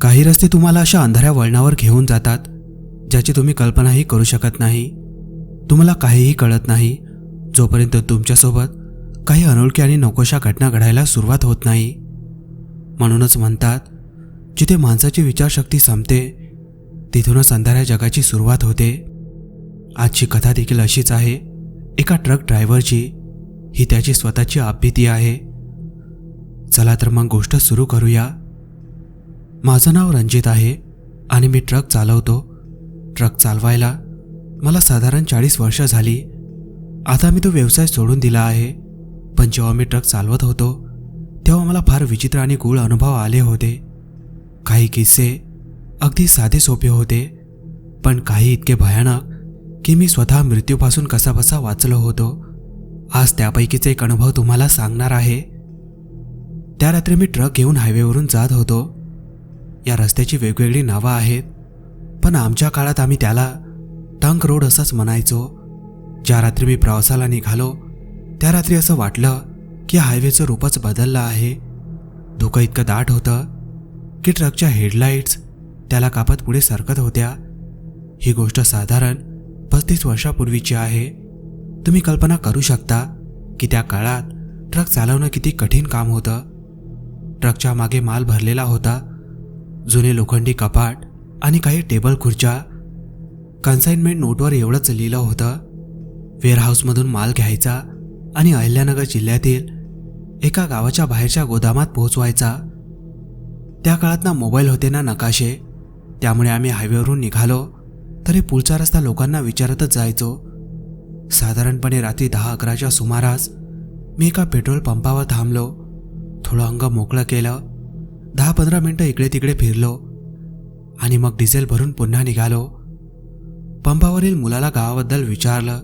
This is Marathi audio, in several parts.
काही रस्ते तुम्हाला अशा अंधाऱ्या वळणावर घेऊन जातात ज्याची तुम्ही कल्पनाही करू शकत नाही. तुम्हाला काहीही कळत नाही. जोपर्यंत तुमच्यासोबत काही अनोळखी आणि नकोशा घटना घडायला सुरुवात होत नाही. म्हणूनच म्हणतात जिथे माणसाची विचारशक्ती संपते तिथूनच अंधाऱ्या जगाची सुरुवात होते. आजची कथा देखील अशीच आहे. एका ट्रक ड्रायव्हरची ही त्याची स्वतःची आपभीती आहे. चला तर मग गोष्ट सुरू करूया. माझं नाव रणजित आहे आणि मी ट्रक चालवतो. ट्रक चालवायला मला साधारण चाळीस वर्ष झाली. आता मी तो व्यवसाय सोडून दिला आहे. पण जेव्हा मी ट्रक चालवत होतो तेव्हा मला फार विचित्र आणि गूढ अनुभव आले होते. काही किस्से अगदी साधे सोपे होते पण काही इतके भयानक की मी स्वतः मृत्यूपासून कसाबसा वाचलो होतो. आज त्यापैकीच एक अनुभव तुम्हाला सांगणार आहे. त्या रात्री मी ट्रक घेऊन हायवेवरून जात होतो. या रस्त्याची वेगवेगळी नावं आहेत. पण आमच्या काळात आम्ही त्याला टंक रोड असंच म्हणायचो. ज्या रात्री मी प्रवासाला निघालो त्या रात्री असं वाटलं की हायवेचं रूपच बदललं आहे. धुकं इतकं दाट होतं की ट्रकच्या हेडलाईट्स त्याला कापत पुढे सरकत होत्या. ही गोष्ट साधारण पस्तीस वर्षापूर्वीची आहे. तुम्ही कल्पना करू शकता की त्या काळात ट्रक चालवणं किती कठीण काम होतं. ट्रकच्या मागे माल भरलेला होता जुने लोखंडी कपाट आणि काही टेबल खुर्च्या. कन्साइनमेंट नोटवर एवढंच लिहिलं होतं. वेअरहाऊसमधून माल घ्यायचा आणि अहिल्यानगर जिल्ह्यातील एका गावाच्या बाहेरच्या गोदामात पोहोचवायचा. त्या काळात ना मोबाईल होते ना नकाशे. त्यामुळे आम्ही हायवेवरून निघालो. तरी पुढचा रस्ता लोकांना विचारतच जायचो. साधारणपणे रात्री दहा अकराच्या सुमारास मी एका पेट्रोल पंपावर थांबलो. थोडं अंग मोकळं केलं. दहा पंधरा मिनटं इकडे तिकडे फिरलो आणि मग डिझेल भरून पुन्हा निघालो. पंपावरील मुलाला गावाबद्दल विचारलं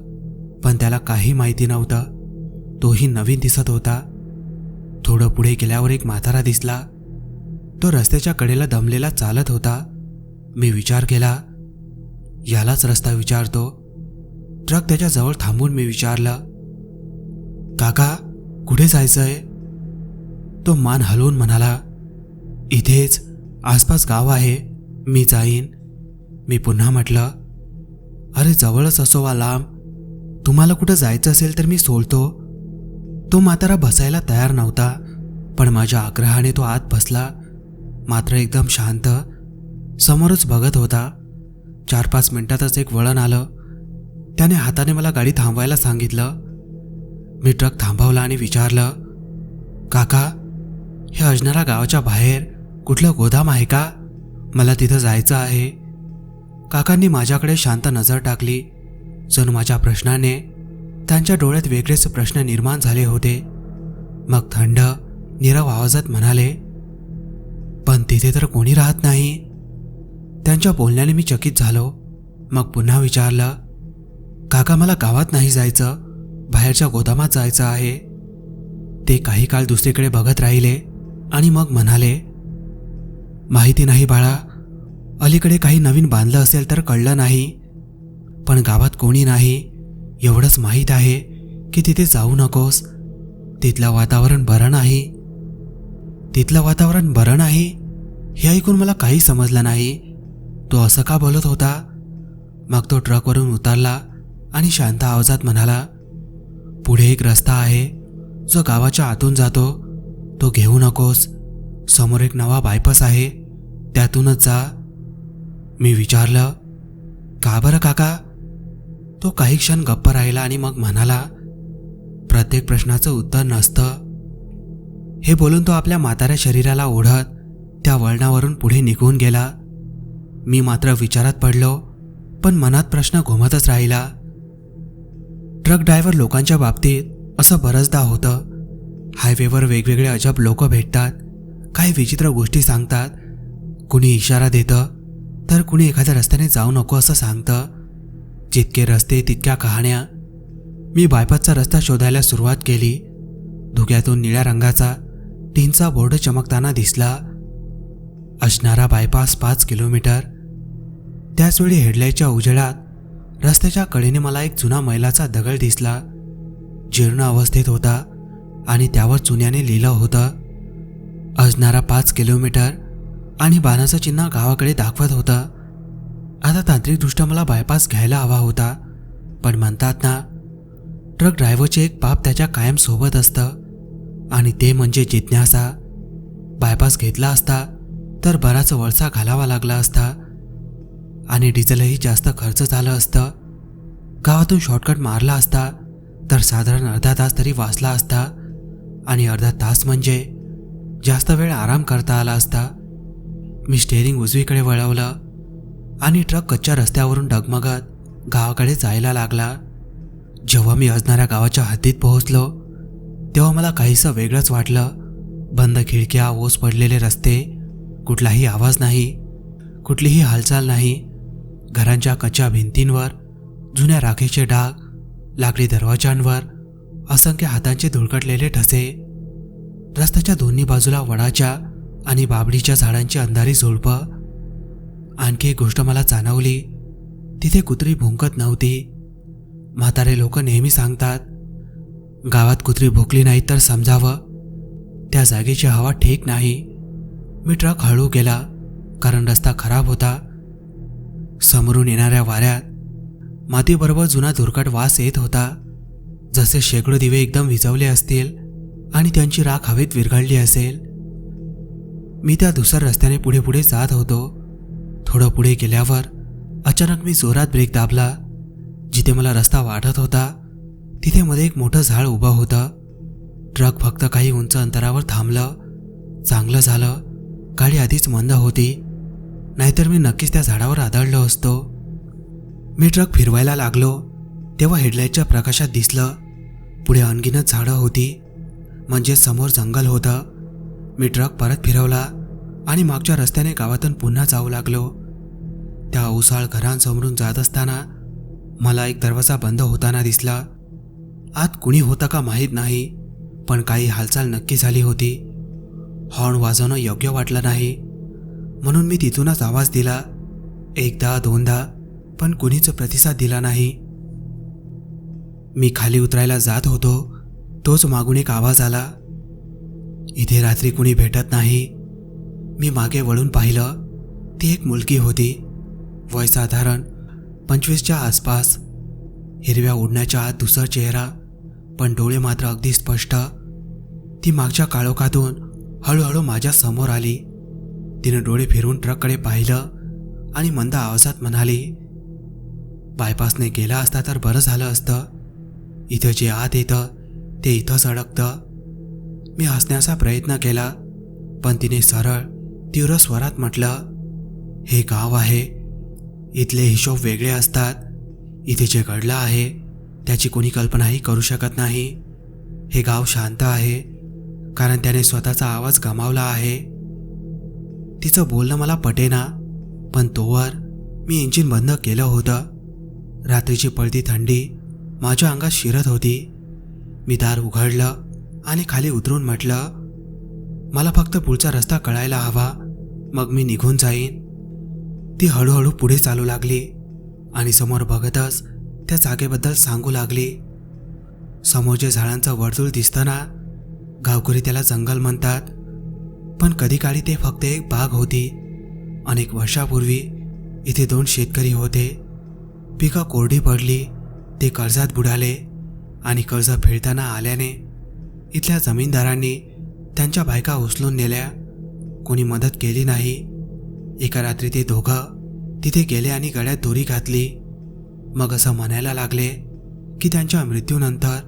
पण त्याला काही माहिती नव्हतं. तोही नवीन दिसत होता. थोडं पुढे गेल्यावर एक म्हातारा दिसला. तो रस्त्याच्या कडेला दमलेला चालत होता. मी विचार केला यालाच रस्ता विचारतो. ट्रक त्याच्याजवळ थांबून मी विचारलं काका कुठे जायचंय? तो मान हलवून म्हणाला इथेच आसपास गाव आहे. मी जाईन. मी पुन्हा म्हटलं अरे जवळच असो वा लांब. तुम्हाला कुठं जायचं असेल तर मी सोडतो. तो म्हातारा बसायला तयार नव्हता पण माझ्या आग्रहाने तो आत बसला. मात्र एकदम शांत समोरच बघत होता. चार पाच मिनिटातच एक वळण आलं. त्याने हाताने मला गाडी थांबवायला सांगितलं. मी ट्रक थांबवला आणि विचारलं काका हे अजनारा गावाच्या बाहेर कुठलं गोदाम आहे का? मला तिथं जायचं आहे. काकांनी माझ्याकडे शांत नजर टाकली. जणू माझ्या प्रश्नाने त्यांच्या डोळ्यात वेगळेच प्रश्न निर्माण झाले होते. मग थंड निरव आवाजात म्हणाले पण तिथे तर कोणी राहत नाही. त्यांच्या बोलण्याने मी चकित झालो. मग पुन्हा विचारलं काका मला गावात नाही जायचं. बाहेरच्या गोदामात जायचं आहे. ते काही काळ दुसरीकडे बघत राहिले आणि मग म्हणाले माहिती नाही बाळा. अलीकडे काही नवीन बांधलं असेल तर कळलं नाही. पण गावात कोणी नाही एवढंच माहीत आहे की तिथे जाऊ नकोस. तिथलं वातावरण बरं नाही. तिथलं वातावरण बरं नाही हे ऐकून मला काही समजलं नाही. तो असं का बोलत होता? मग तो ट्रकवरून उतरला आणि शांत आवाजात म्हणाला पुढे एक रस्ता आहे जो गावाच्या आतून जातो. तो घेऊ नकोस. समोर एक नवा बायपास आहे. त्यातूनच जा मी विचारलं का बरं काका? तो काही क्षण गप्प राहिला आणि मग म्हणाला प्रत्येक प्रश्नाचं उत्तर नसतं. हे बोलून तो आपल्या म्हाताऱ्या शरीराला ओढत त्या वळणावरून पुढे निघून गेला. मी मात्र विचारात पडलो पण मनात प्रश्न घुमतच राहिला. ट्रक ड्रायव्हर लोकांच्या बाबतीत असं बरंचदा होतं. हायवेवर वेगवेगळे अजब लोक भेटतात काही विचित्र गोष्टी सांगतात कुणी इशारा देतं तर कुणी एखाद्या रस्त्याने जाऊ नको असं सांगतं. जितके रस्ते तितक्या कहाण्या. मी बायपासचा रस्ता शोधायला सुरुवात केली. धुक्यातून निळ्या रंगाचा टीनचा बोर्ड चमकताना दिसला. असणारा बायपास पाच किलोमीटर. त्याचवेळी हेडलाईटच्या उजेडात रस्त्याच्या कडेने मला एक जुना मैलाचा दगड दिसला. जीर्ण अवस्थेत होता आणि त्यावर चुन्याने लिहिलं होतं असणारा पाच किलोमीटर आणि बाणाचा चिन्ह गावाकडे दाखवत होतं. आता तांत्रिकदृष्ट्या मला बायपास घ्यायला हवा होता. पण म्हणतात ना ट्रक ड्रायव्हरचे एक पाप त्याच्या कायम सोबत असतं. आणि ते म्हणजे जिज्ञासा. बायपास घेतला असता तर बराच वळसा घालावा लागला असता. आणि डिझेलही जास्त खर्च झालं असतं. गावातून शॉर्टकट मारला असता तर साधारण अर्धा तास तरी वाचला असता. आणि अर्धा तास म्हणजे जास्त वेळ आराम करता आला असता. मी स्टेअरिंग उजवीकडे वळवलं आणि ट्रक कच्च्या रस्त्यावरून डगमगत गावाकडे जायला लागला. जेव्हा मी असणाऱ्या गावाच्या हद्दीत पोहोचलो तेव्हा मला काहीसं वेगळंच वाटलं. बंद खिडक्या ओस पडलेले रस्ते कुठलाही आवाज नाही कुठलीही हालचाल नाही. घरांच्या कच्च्या भिंतींवर जुन्या राखेचे डाग लाकडी दरवाजांवर असंख्य हातांचे धुळकटलेले ठसे रस्त्याच्या दोन्ही बाजूला वडाच्या आणि बाबडीच्या झाडांची अंधारी झुळपं. आणखी एक गोष्ट मला जाणवली. तिथे कुत्री भुंकत नव्हती. म्हातारे लोक नेहमी सांगतात गावात कुत्री भुकली नाही तर समजावं. त्या जागेची हवा ठीक नाही. मी ट्रक हळू केला कारण रस्ता खराब होता. समोरून येणाऱ्या वाऱ्यात मातीबरोबर जुना धुरकट वास येत होता. जसे शेकडो दिवे एकदम विजवले असतील आणि त्यांची राख हवेत विरघळली असेल. मी त्या दुसऱ्या रस्त्याने पुढे पुढे जात होतो. थोडं पुढे गेल्यावर अचानक मी जोरात ब्रेक दाबला. जिथे मला रस्ता वाटत होता तिथे मध्ये एक मोठं झाड उभं होतं. ट्रक फक्त काही उंच अंतरावर थांबलं. चांगलं झालं. गाडी आधीच मंद होती. नाहीतर मी नक्कीच त्या झाडावर आदळलो असतो. मी ट्रक फिरवायला लागलो. तेव्हा हेडलाईटच्या प्रकाशात दिसलं. पुढे अनगिनत झाडं होती. म्हणजे समोर जंगल होतं. मी ट्रक परत फिरवला आणि मागच्या रस्त्याने गावातून पुन्हा जाऊ लागलो. त्या ओसाळ घरांसमोरून जात असताना मला एक दरवाजा बंद होताना दिसला. आत कुणी होतं का माहीत नाही पण काही हालचाल नक्की झाली होती. हॉर्न वाजवणं योग्य वाटलं नाही. म्हणून मी तिथूनच आवाज दिला. एकदा दोनदा पण कुणीच प्रतिसाद दिला नाही. मी खाली उतरायला जात होतो. तोच मागून एक आवाज आला. इथे रात्री कुणी भेटत नाही. मी मागे वळून पाहिलं ती एक मुलगी होती. वय साधारण पंचवीसच्या आसपास. हिरव्या ओढण्याच्या आत दुसरा चेहरा पण डोळे मात्र अगदी स्पष्ट. ती मागच्या काळोखातून हळूहळू माझ्यासमोर आली. तिनं डोळे फिरून ट्रककडे पाहिलं आणि मंद आवाजात म्हणाली बायपासने गेला असता तर बरं झालं असतं. इथं जे आत येतं ते इथंच अडकतं. मी हसण्याचा प्रयत्न केला पण तिने सरळ तीव्र स्वरात म्हटलं हे गाव आहे. इथले हिशोब वेगळे असतात. इथे जे घडलं आहे त्याची कोणी कल्पनाही करू शकत नाही. हे गाव शांत आहे कारण त्याने स्वतःचा आवाज गमावला आहे. तिचं बोलणं मला पटेना पण तोवर मी इंजिन बंद केलं होतं. रात्रीची पळती थंडी माझ्या अंगात शिरत होती. मी दार उघडलं आणि खाली उतरून म्हटलं मला फक्त पुढचा रस्ता कळायला हवा. मग मी निघून जाईन. ती हळूहळू पुढे चालू लागली आणि समोर बघतच त्या जागेबद्दल सांगू लागली. समोरच्या झाडांचं वर्तुळ दिसतं ना गावकरी त्याला जंगल म्हणतात पण कधी काळी ते फक्त एक बाग होती अनेक वर्षापूर्वी इथे दोन शेतकरी होते. पिकं कोरडी पडली ते कर्जात बुडाले आणि कर्ज फेडताना आल्याने इथल्या जमीनदारांनी त्यांच्या बायका उचलून नेल्या. कोणी मदत केली नाही. एका रात्री ते दोघं तिथे गेले आणि गळ्यात दोरी घातली. मग असं म्हणायला लागले की त्यांच्या मृत्यूनंतर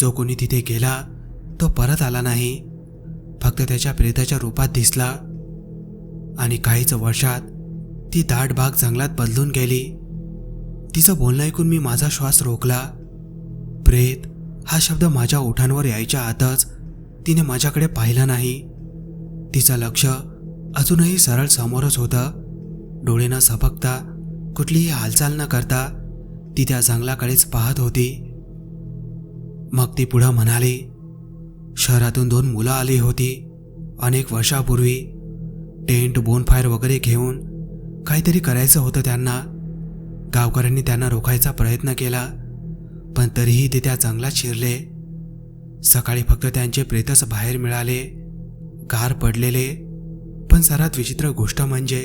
जो कोणी तिथे गेला तो परत आला नाही. फक्त त्याच्या प्रेताच्या रूपात दिसला. आणि काहीच वर्षात ती दाट बाग जंगलात बदलून गेली. तिचं बोलणं ऐकून मी माझा श्वास रोखला. प्रेत हा शब्द माझ्या ओठांवर यायच्या आतच तिने माझ्याकडे पाहिला नाही. तिचं लक्ष अजूनही सरळ समोरच होतं. डोळे न सपकता कुठलीही हालचाल न करता ती त्या जंगलाकडेच पाहत होती. मग ती पुढं म्हणाली शहरातून दोन मुलं आली होती. अनेक वर्षापूर्वी टेंट बोनफायर वगैरे घेऊन काहीतरी करायचं होतं त्यांना. गावकऱ्यांनी त्यांना रोखायचा प्रयत्न केला. पण तरीही ते त्या जंगलात शिरले. सकाळी फक्त त्यांचे प्रेतच बाहेर मिळाले गार पडलेले पण सर्वात विचित्र गोष्ट म्हणजे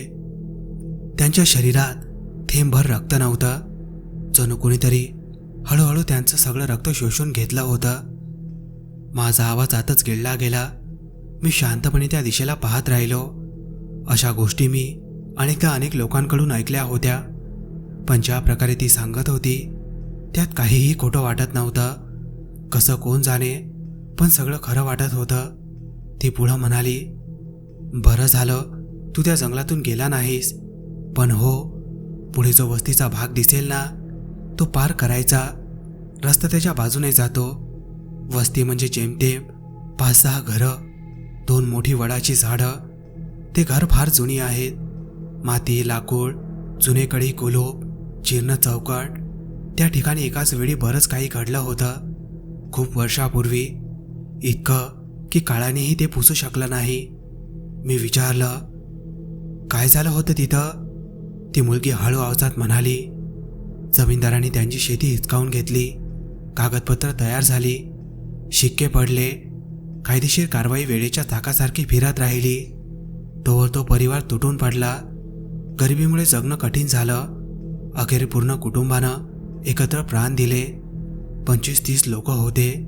त्यांच्या शरीरात थेंबभर रक्त नव्हतं. जणू कोणीतरी हळूहळू त्यांचं सगळं रक्त शोषून घेतलं होतं. माझा आवाज आतच गिळला गेला. मी शांतपणे त्या दिशेला पाहत राहिलो. अशा गोष्टी मी अनेकदा अनेक लोकांकडून ऐकल्या होत्या पण ज्या प्रकारे ती सांगत होती त्यात काहीही खोटं वाटत नव्हतं. कसं कोण जाणे पण सगळं खरं वाटत होतं. ती पुढं म्हणाली बरं झालं तू त्या जंगलातून गेला नाहीस. पण हो पुढे जो वस्तीचा भाग दिसेल ना तो पार करायचा. रस्ता त्याच्या बाजूने जातो. वस्ती म्हणजे जेमतेम पाच सहा घरं दोन मोठी वडाची झाडं. ते घर फार जुनी आहेत. माती लाकूड जुने कडी जीर्ण चौकट त्या ठिकाणी एकाच वेळी बरंच काही घडलं होतं. खूप वर्षापूर्वी इतकं की काळानेही ते पुसू शकलं नाही. मी विचारलं काय झालं होतं तिथं? ती मुलगी हळू आवाजात म्हणाली जमीनदारांनी त्यांची शेती हिचकावून घेतली कागदपत्र तयार झाली शिक्के पडले कायदेशीर कारवाई वेळेच्या थाकासारखी फिरत राहिली. तोवर तो परिवार तुटून पडला. गरिबीमुळे जगणं कठीण झालं. अखेर पूर्ण कुटुंबानं एकत्र प्राण दिले. पंचवीस तीस लोक होते.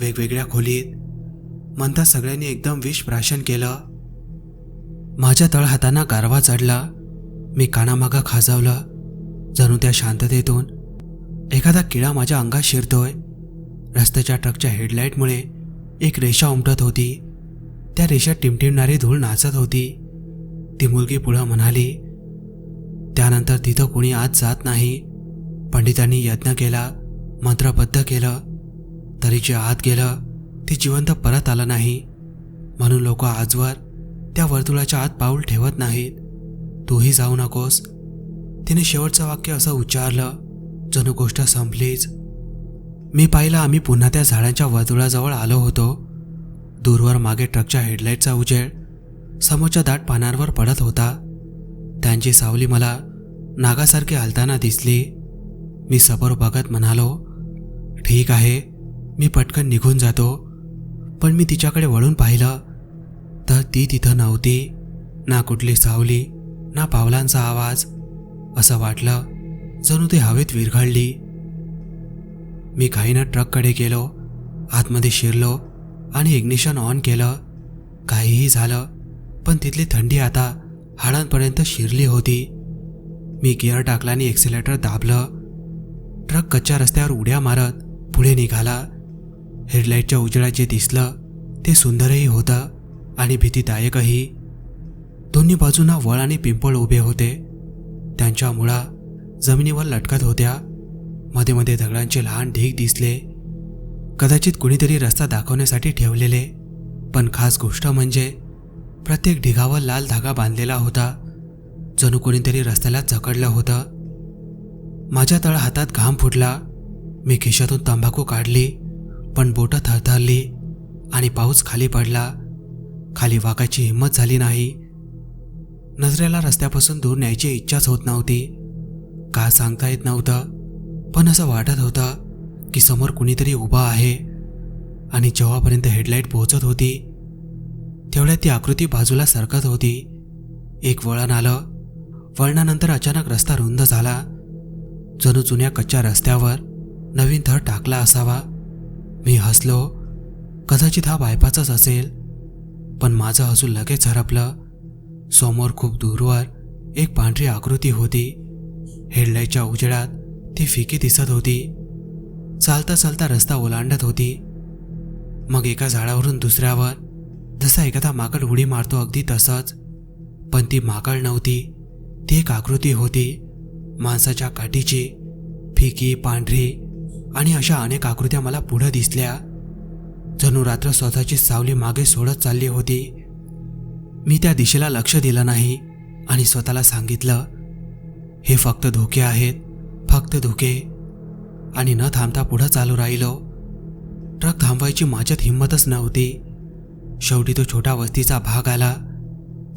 वेगवेगळ्या खोलीत. म्हणता सगळ्यांनी एकदम विष प्राशन केलं. माझ्या तळहातांना गारवा चढला. मी कानामागं खाजवलं. जणू त्या शांततेतून. एखादा किडा माझ्या अंगात शिरतोय. रस्त्याच्या ट्रकच्या हेडलाईटमुळे एक रेषा उमटत होती. त्या रेषा टिमटिमणारी धूळ नाचत होती. ती मुलगी पुढं म्हणाली त्यानंतर तिथं कोणी आत जात नाही. पंडितांनी यज्ञ केला मंत्रबद्ध केलं तरी जे आत गेलं ते जिवंत परत आलं नाही. म्हणून लोक आजवर त्या वर्तुळाच्या आत पाऊल ठेवत नाहीत. तूही जाऊ नकोस. तिने शेवटचं वाक्य असं उच्चारलं जणू गोष्ट संपलीच. मी पाहिलं आम्ही पुन्हा त्या झाडांच्या वर्तुळाजवळ आलो होतो. दूरवर मागे ट्रकच्या हेडलाईटचा उजेड समोरच्या दाट पानांवर पडत होता. त्यांची सावली मला नागासारखी हलताना दिसली. मी समोर बघत म्हणालो ठीक आहे मी पटकन निघून जातो. पण मी तिच्याकडे वळून पाहिलं तर ती तिथं नव्हती ना कुठली सावली ना पावलांचा आवाज. असं वाटलं जणू ते हवेत विरघळली. मी घाईनं ट्रककडे गेलो आतमध्ये शिरलो आणि इग्निशन ऑन केलं. काहीही झालं पण तिथली थंडी आता हाडांपर्यंत शिरली होती. मी गिअर टाकला आणि एक्सिलेटर दाबलं. ट्रक कच्च्या रस्त्यावर उड्या मारत पुढे निघाला. हेडलाईटच्या उजेडात जे दिसलं ते सुंदरही होतं आणि भीतीदायकही. दोन्ही बाजूंना वळ आणि पिंपळ उभे होते. त्यांच्या मुळा जमिनीवर लटकत होत्या. मध्ये मध्ये दगडांचे लहान ढीग दिसले. कदाचित कुणीतरी रस्ता दाखवण्यासाठी ठेवलेले. पण खास गोष्ट म्हणजे प्रत्येक ढिगावर लाल धागा बांधलेला होता. जणू कोणीतरी रस्त्याला जकडलं होतं. माझ्या तळ हातात घाम फुटला. मी खिशातून तंबाखू काढली पण बोटं थरथरली आणि पाऊस खाली पडला. खाली वाकायची हिंमत झाली नाही. नजरेला रस्त्यापासून दूर न्यायची इच्छाच होत नव्हती. का सांगता येत नव्हतं पण असं वाटत होतं की समोर कुणीतरी उभा आहे आणि जेव्हापर्यंत हेडलाईट पोहोचत होती तेवढ्या ती आकृती बाजूला सरकत होती. एक वळण आलं. वळणानंतर अचानक रस्ता रुंद झाला. जणू जुन्या कच्च्या रस्त्यावर नवीन थर टाकला असावा. मी हसलो. कदाचित हा बायपाचाच असेल. पण माझं हसू लगेच हरपलं. समोर खूप दूरवर एक पांढरी आकृती होती. हेडलाईटच्या उजेडात ती फिकी दिसत होती. चालता चालता रस्ता ओलांडत होती. मग एका झाडावरून दुसऱ्यावर जसा एखादा माकड उडी मारतो अगदी तसंच. पण ती माकड नव्हती. ती एक आकृती होती. माणसाच्या काठीची फिकी पांढरी आणि अशा अनेक आकृत्या मला पुढं दिसल्या. जणू रात्र स्वतःची सावली मागे सोडत चालली होती. मी त्या दिशेला लक्ष दिलं नाही आणि स्वतःला सांगितलं हे फक्त धोके आहेत फक्त धोके. आणि न थांबता पुढं चालू राहिलो. ट्रक थांबवायची माझ्यात हिंमतच नव्हती. शेवटी तो छोटा वस्तीचा भाग आला.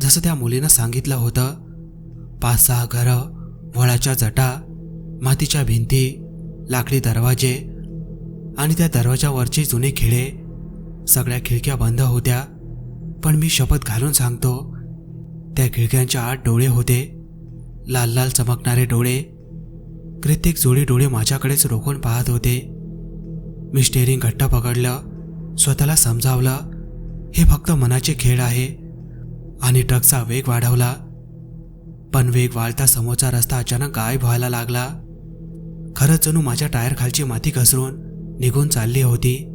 जसं त्या मुलीनं सांगितलं होतं पाच सहा घरं वळाच्या जटा मातीच्या भिंती लाकडी दरवाजे आणि त्या दरवाजावरचे जुने खिळे सगळ्या खिडक्या बंद होत्या. पण मी शपथ घालून सांगतो त्या खिडक्यांच्या आत डोळे होते. लाल लाल चमकणारे डोळे कित्येक जोडी डोळे माझ्याकडेच रोखून पाहत होते. मी स्टेअरिंग घट्ट पकडलं स्वतःला समजावलं हे फक्त मनाचे खेळ आहे. आणि ट्रकचा वेग वाढवला. पण वेग वाढता समोरचा रस्ता अचानक गायब व्हायला लागला. खरंच जणू माझ्या टायर खालची माती घसरून निघून चालली होती.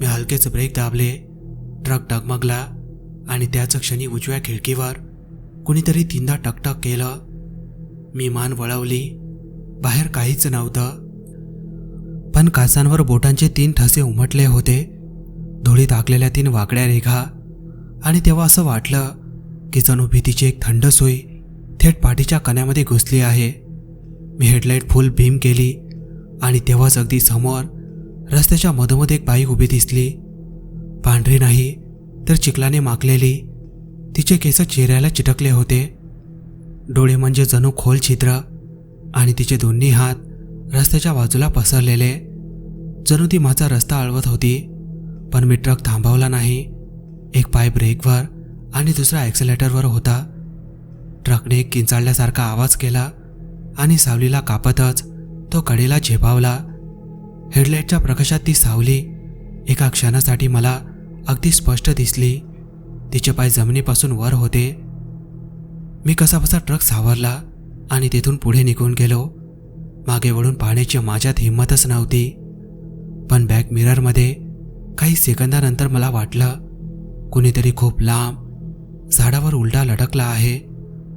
मी हलकेच ब्रेक दाबले. ट्रक डगमगला आणि त्याच क्षणी उजव्या खिडकीवर कुणीतरी तीनदा टकटक केलं. मी मान वळवली. बाहेर काहीच नव्हतं. पण कासांवर बोटांचे तीन ठसे उमटले होते. धुळीत आखलेल्या तीन वाकड्या रेघा. आणि तेव्हा असं वाटलं की जणू भीतीची एक थंड सोयी थेट पाठीच्या कण्यामध्ये घुसली आहे. मी हेडलाईट फुल भीम केली आणि तेव्हाच अगदी समोर रस्त्याच्या मधोमध एक बाईक उभी दिसली. पांढरी नाही तर चिखलाने माकलेली. तिचे केस चेहऱ्याला चिटकले होते. डोळे म्हणजे जणू खोल छिद्र आणि तिचे दोन्ही हात रस्त्याच्या बाजूला पसरलेले. जणू ती माझा रस्ता अळवत होती पण मी ट्रक थांबवला नाही. एक पाय ब्रेकवर आणि दुसरा ॲक्सिलेटरवर होता. ट्रकने किंचाळल्यासारखा आवाज केला आणि सावलीला कापतच तो कडेला झेपावला. हेडलाईटच्या प्रकाशात ती सावली एका क्षणासाठी मला अगदी स्पष्ट दिसली. तिचे पाय जमिनीपासून वर होते. मी कसाबसा ट्रक सावरला आणि तिथून पुढे निघून गेलो. मागे वळून पाहण्याची माझ्यात हिंमतच नव्हती. पण बॅक मिररमध्ये काही सेकंदानंतर मला वाटलं कुणीतरी खूप लांब झाडावर उलटा लटकला आहे.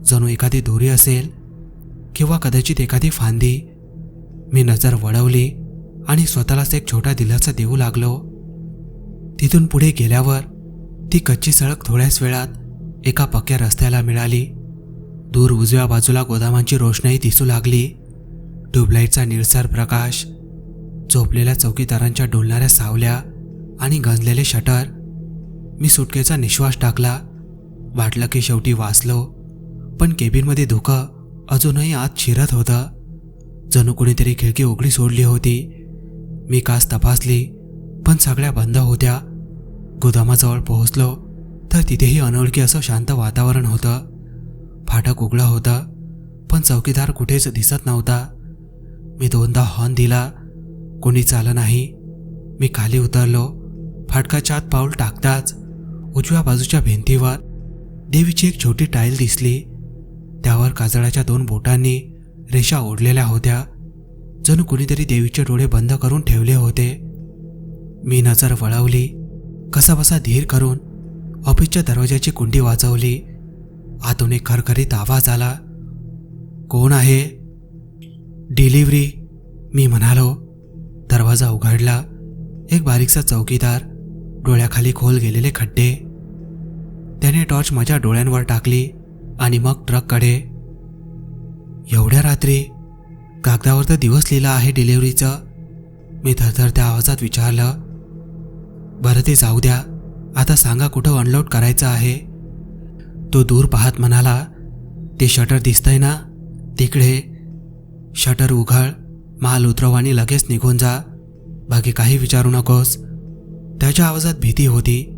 जणू एखादी दोरी असेल किंवा कदाचित एखादी फांदी. मी नजर वळवली आणि स्वतःलाच एक छोटा दिलासा देऊ लागलो. तिथून पुढे गेल्यावर ती कच्ची सडक थोड्याच वेळात एका पक्क्या रस्त्याला मिळाली. दूर उजव्या बाजूला गोदामांची रोषणाई दिसू लागली. ट्यूबलाईटचा निळसर प्रकाश झोपलेल्या चौकीदारांच्या डोलणाऱ्या सावल्या आणि गंजलेले शटर. मी सुटकेचा निश्वास टाकला. वाटलं की शेवटी वाचलो. पण केबिनमध्ये धुकं अजूनही आत शिरत होतं. जणू कुणीतरी खिडकी उघडी सोडली होती. मी कास तपासली पण सगळ्या बंद होत्या. गोदामाजवळ पोहोचलो तर तिथेही अनोळखी असं शांत वातावरण होतं. फाटक उघडा होतं पण चौकीदार कुठेच दिसत नव्हता. मी दोनदा हॉर्न दिला कोणी चालं नाही. मी खाली उतरलो फाटकाच्या आत पाऊल टाकताच उजव्या बाजूच्या भिंतीवर देवीची एक छोटी टाईल दिसली. त्यावर काजळाच्या दोन बोटांनी रेषा ओढलेल्या होत्या. जणू कुणीतरी देवीचे डोळे बंद करून ठेवले होते. मी नजर वळवली कसाबसा धीर करून ऑफिसच्या दरवाजाची कुंडी वाजवली. आतून एक खरखरीत आवाज आला कोण आहे? डिलिव्हरी मी म्हणालो. दरवाजा उघडला एक बारीकसा चौकीदार डोळ्याखाली खोल गेलेले खड्डे. त्याने टॉर्च माझ्या डोळ्यांवर टाकली. आणि मग ट्रककडे. एवढ्या रात्री कागदावर तर दिवस लिहिला आहे डिलिव्हरीचं. मी थरथरत्या आवाजात विचारलं बरं ते जाऊ द्या आता सांगा कुठं अनलोड करायचं आहे. तो दूर पाहत म्हणाला ते शटर दिसतंय ना? तिकडे. शटर उघड माल उतरव आणि लगेच निघून जा. बाकी काही विचारू नकोस. त्याच्या आवाजात भीती होती.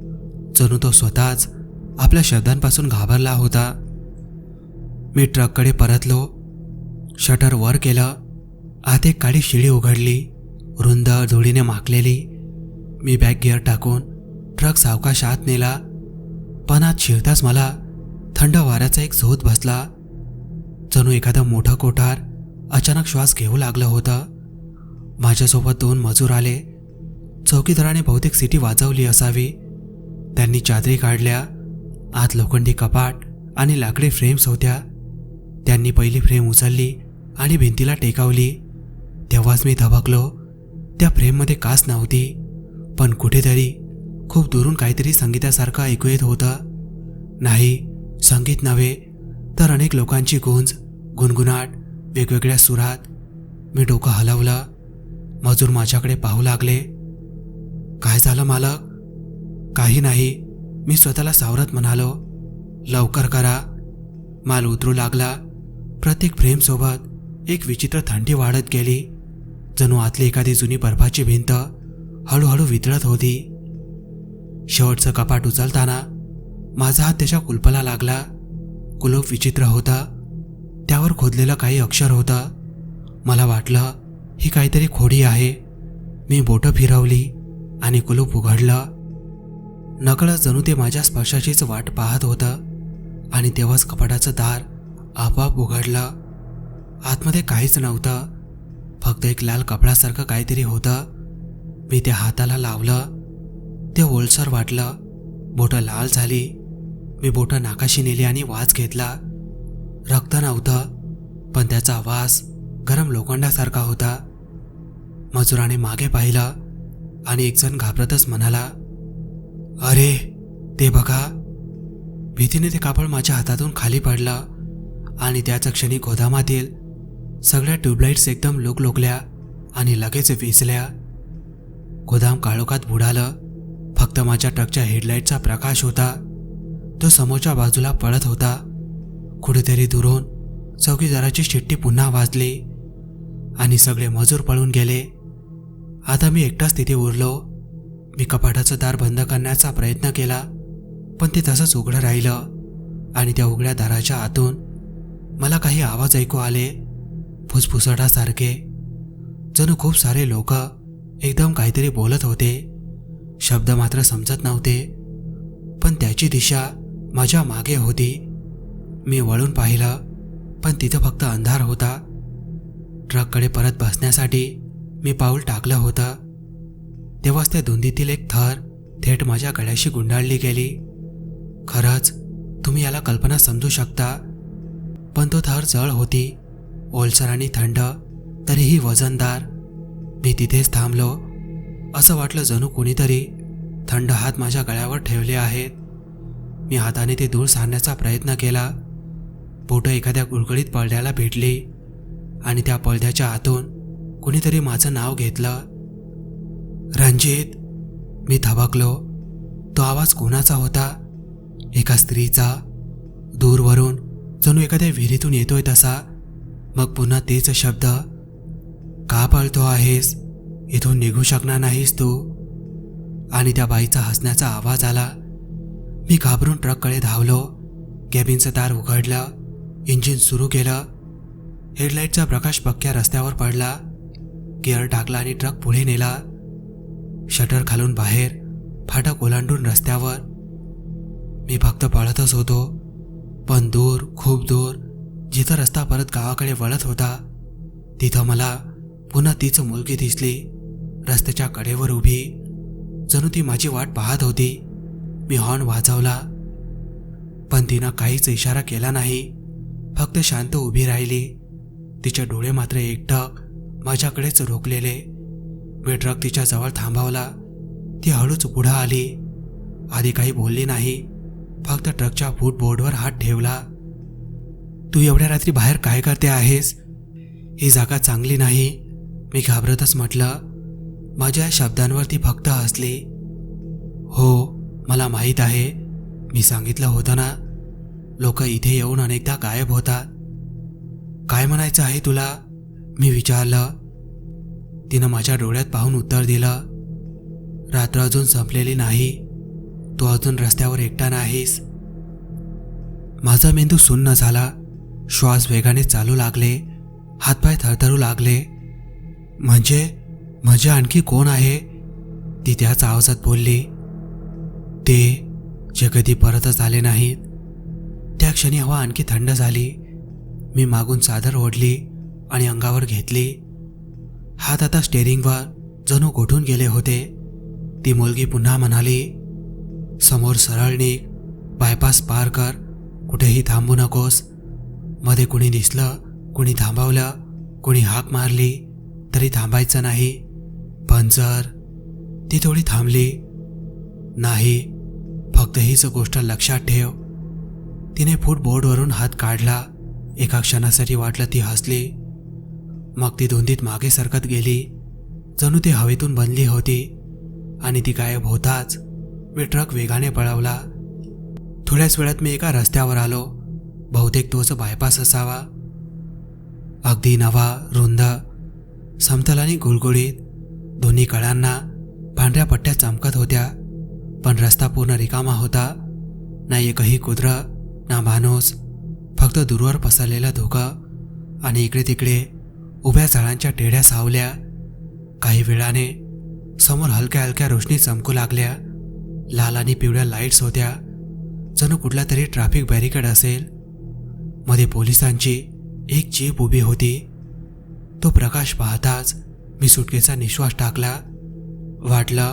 जणू तो स्वतःच आपल्या शब्दांपासून घाबरला होता. मी ट्रककडे परतलो. शटर वर केलं. आत एक काळी शिडी उघडली. रुंद धुळीने माकलेली मी बॅक गिअर टाकून ट्रक सावकाश आत नेला. पण आत शिरताच मला थंड वाऱ्याचा एक झोत बसला. जणू एखादं मोठं कोठार अचानक श्वास घेऊ लागलं होतं. माझ्यासोबत दोन मजूर आले. चौकीदाराने बहुतेक सिटी वाजवली असावी. त्यांनी चादरी काढल्या. आत लोखंडी कपाट आणि लाकडी फ्रेम्स होत्या. त्यांनी पहिली फ्रेम उचलली आणि भिंतीला टेकावली. तेव्हाच मी धबकलो त्या फ्रेममध्ये काच नव्हती. पण कुठेतरी खूप दुरून काहीतरी संगीतासारखं ऐकू येत होतं. नाही संगीत नव्हे तर अनेक लोकांची गुंज गुणगुणाट वेगवेगळ्या सुरात. मी डोकं हलवलं. मजूर माझ्याकडे पाहू लागले. काय झालं मालक? काही नाही. मी स्वतःला सावरत म्हणालो. लवकर करा. माल उतरू लागला. प्रत्येक फ्रेमसोबत एक विचित्र थंडी वाढत गेली. जणू आतली एखादी जुनी बर्फाची भिंत हळूहळू वितळत होती. शेवटचं कपाट उचलताना माझा हात त्याच्या कुलपला लागला. कुलूप विचित्र होता. त्यावर खोदलेलं काही अक्षर होतं. मला वाटलं ही काहीतरी खोडी आहे. मी बोटं फिरवली आणि कुलूप उघडलं. नकळत जणू ते माझ्या स्पर्शाचीच वाट पाहत होतं आणि तेव्हाच कपाटाचं दार आपोआप उघडलं. आतमध्ये काहीच नव्हतं. फक्त एक लाल कपड्यासारखं काहीतरी होतं. मी त्या हाताला लावलं. ते ओलसर वाटलं. बोटं लाल झाली. मी बोटं नाकाशी नेली आणि वास घेतला. रक्त नव्हतं पण त्याचा वास गरम लोखंडासारखा होता. मजुराने मागे पाहिलं आणि एक जण घाबरतच म्हणाला अरे ते बघा. भीतीने ते कापड माझ्या हातातून खाली पडलं. आणि त्याच क्षणी गोदामातील सगळ्या ट्यूबलाईट्स एकदम लोकलोकल्या आणि लगेच विजल्या गोदाम काळोखात बुडालं. फक्त माझ्या ट्रकच्या हेडलाईटचा प्रकाश होता. तो समोरच्या बाजूला पळत होता. कुठेतरी दुरून चौकीदाराची शिट्टी पुन्हा वाजली आणि सगळे मजूर पळून गेले. आता मी एकटाच तिथे उरलो. मी कपाटाचं दार बंद करण्याचा प्रयत्न केला पण ते तसंच उघडं राहिलं आणि त्या उघड्या दाराच्या आतून मला काही आवाज ऐकू आले. फुसफुसटासारखे. जणू खूप सारे लोक एकदम काहीतरी बोलत होते. शब्द मात्र समजत नव्हते. पण त्याची दिशा माझ्या मागे होती. मी वळून पाहिलं पण तिथं फक्त अंधार होता. ट्रककडे परत बसण्यासाठी मी पाऊल टाकलं होतं. तेव्हाच त्या धुंदीतील एक थर थेट माझ्या गळ्याशी गुंडाळली गेली. खरंच तुम्ही याला कल्पना समजू शकता? पण तो थर जळ होती. ओलसर आणि थंड तरीही वजनदार. मी तिथेच थांबलो. असं वाटलं जणू कोणीतरी थंड हात माझ्या गळ्यावर ठेवले आहेत. मी हाताने ते दूर सारण्याचा प्रयत्न केला. बोटं एखाद्या गुळगुळीत पडद्याला भेटली आणि त्या पडद्याच्या आतून कुणीतरी माझं नाव घेतलं. रणजित मी थबकलो. तो आवाज कोणाचा होता? एका स्त्रीचा? दूरवरून जणू एखाद्या विहिरीतून येतोय तसा. मग पुन्हा तेच शब्द का पळतो आहेस? इथून निघू शकणार नाहीस तू. आणि त्या बाईचा हसण्याचा आवाज आला. मी घाबरून ट्रककडे धावलो. कॅबिनचं दार उघडलं. इंजिन सुरू केलं. हेडलाईटचा प्रकाश पक्क्या रस्त्यावर पडला. गिअर टाकला आणि ट्रक पुढे नेला. शटर खालून बाहेर फाटक ओलांडून रस्त्यावर. मी फक्त पळतच होतो. पण दूर खूप दूर जिथं रस्ता परत गावाकडे वळत होता तिथं मला पुन्हा तीच मुलगी दिसली. रस्त्याच्या कडेवर उभी जणू ती माझी वाट पाहत होती. मी हॉर्न वाजवला पण तिनं काहीच इशारा केला नाही. फक्त शांत उभी राहिली. तिचे डोळे मात्र एकटक माझ्याकडेच रोखलेले. मी ट्रक तिच्या जवळ थांबवला. ती हळूच पुढं आली. आधी काही बोलली नाही. फक्त ट्रकच्या फूटबोर्डवर हात ठेवला. तू एवढ्या रात्री बाहेर काय करते आहेस? ही जागा चांगली नाही मी घाबरतच म्हटलं. माझ्या या शब्दांवर ती फक्त हसली. हो मला माहीत आहे मी सांगितलं होतं ना लोक इथे येऊन अनेकदा गायब होतात. काय म्हणायचं आहे तुला? मी विचारलं. तिनं माझ्या डोळ्यात पाहून उत्तर दिलं. रात्र अजून संपलेली नाही. तू अजून रस्त्यावर एकटा नाहीस. माझा मेंदू सुन्न झाला. श्वास वेगाने चालू लागले. हातपाय थरथरू लागले. म्हणजे म्हणजे आणखी कोण आहे? ती त्याच आवाजात बोलली. ते जे कधी परतच आले नाहीत. त्या क्षणी हवा आणखी थंड झाली. मी मागून चादर ओढली आणि अंगावर घेतली. हात आता स्टेरिंगवर जणू गोठून गेले होते. ती मुलगी पुन्हा म्हणाली समोर सरळ बायपास पार कर कुठेही थांबू नकोस. मध्ये कुणी दिसलं कुणी थांबवलं कुणी हाक मारली तरी थांबायचं नाही. पण जर ती थोडी थांबली नाही फक्त हीच गोष्ट लक्षात ठेव. तिने फुटबोर्डवरून हात काढला एका क्षणासाठी वाटलं ती हसली. मग ती धुंदीत मागे सरकत गेली. जणू ती हवेतून बनली होती आणि ती गायब होताच. मी ट्रक वेगाने पळवला. थोड्याच वेळात मी एका रस्त्यावर आलो. बहुतेक तोच बायपास असावा. अगदी नवा रुंद समतल आणि गुळगुळीत. दोन्ही कळांना पांढऱ्या पट्ट्या चमकत होत्या. पण रस्ता पूर्ण रिकामा होता. ना एकही कुद्र ना माणूस. फक्त दूरवर पसरलेलं धुकं आणि इकडे तिकडे उभ्या झाडांच्या टेढ्या सावल्या. काही वेळाने समोर हलक्या हलक्या रोशनी चमकू लागल्या. लाल आणि पिवळ्या लाईट्स होत्या. जणू कुठला तरी ट्रॅफिक बॅरिकेड असेल. मध्ये पोलिसांची एक जीप उभी होती. तो प्रकाश पाहताच मी सुटकेचा निश्वास टाकला. वाटलं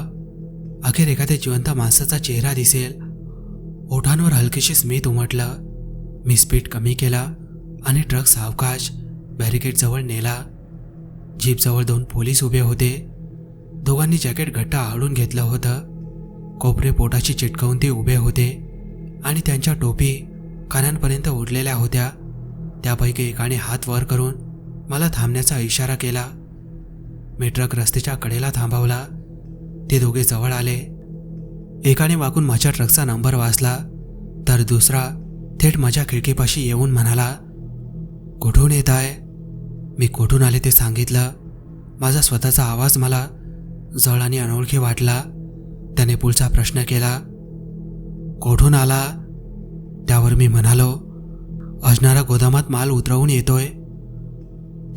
अखेर एखाद्या जिवंत माणसाचा चेहरा दिसेल. ओठांवर हलकीशी स्मित उमटलं. मी स्पीड कमी केला आणि ट्रक सावकाश बॅरिकेडजवळ नेला. जीपजवळ दोन पोलीस उभे होते. दोघांनी जॅकेट घट्ट आवडून घेतलं होतं. कोपरे पोटाशी चिटकवून ते उभे होते आणि त्यांच्या टोपी कानांपर्यंत ओढलेल्या होत्या. त्यापैकी एकाने हात वर करून मला थांबण्याचा इशारा केला. मी ट्रक रस्त्याच्या कडेला थांबवला. ते दोघे जवळ आले. एकाने वाकून माझ्या ट्रकचा नंबर वाचला तर दुसरा थेट माझ्या खिडकीपाशी येऊन म्हणाला कुठून येत आहे मी कुठून आले ते सांगितलं. माझा स्वतःचा आवाज मला जळ आणि अनोळखी वाटला. त्याने पुढचा प्रश्न केला कोठून आला? त्यावर मी म्हणालो अजणारा गोदामात माल उतरवून येतोय.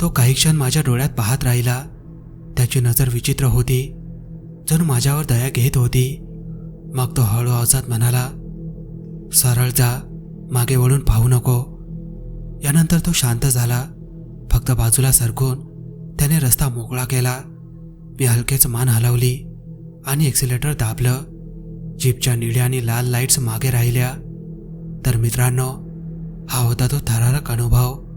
तो काही क्षण माझ्या डोळ्यात पाहत राहिला. त्याची नजर विचित्र होती. जणू माझ्यावर दया घेत होती. मग तो हळू आवाजात म्हणाला सरळ जा मागे वळून पाहू नको. यानंतर तो शांत झाला. फक्त बाजूला सरकून त्याने रस्ता मोकळा केला. मी हलकेच मान हलवली. आणि एक्सिलेटर दाबलं. जीपच्या निळ्या आणि लाल लाईट्स मागे राहिल्या. तर मित्रांनो हा होता तो थरारक अनुभव.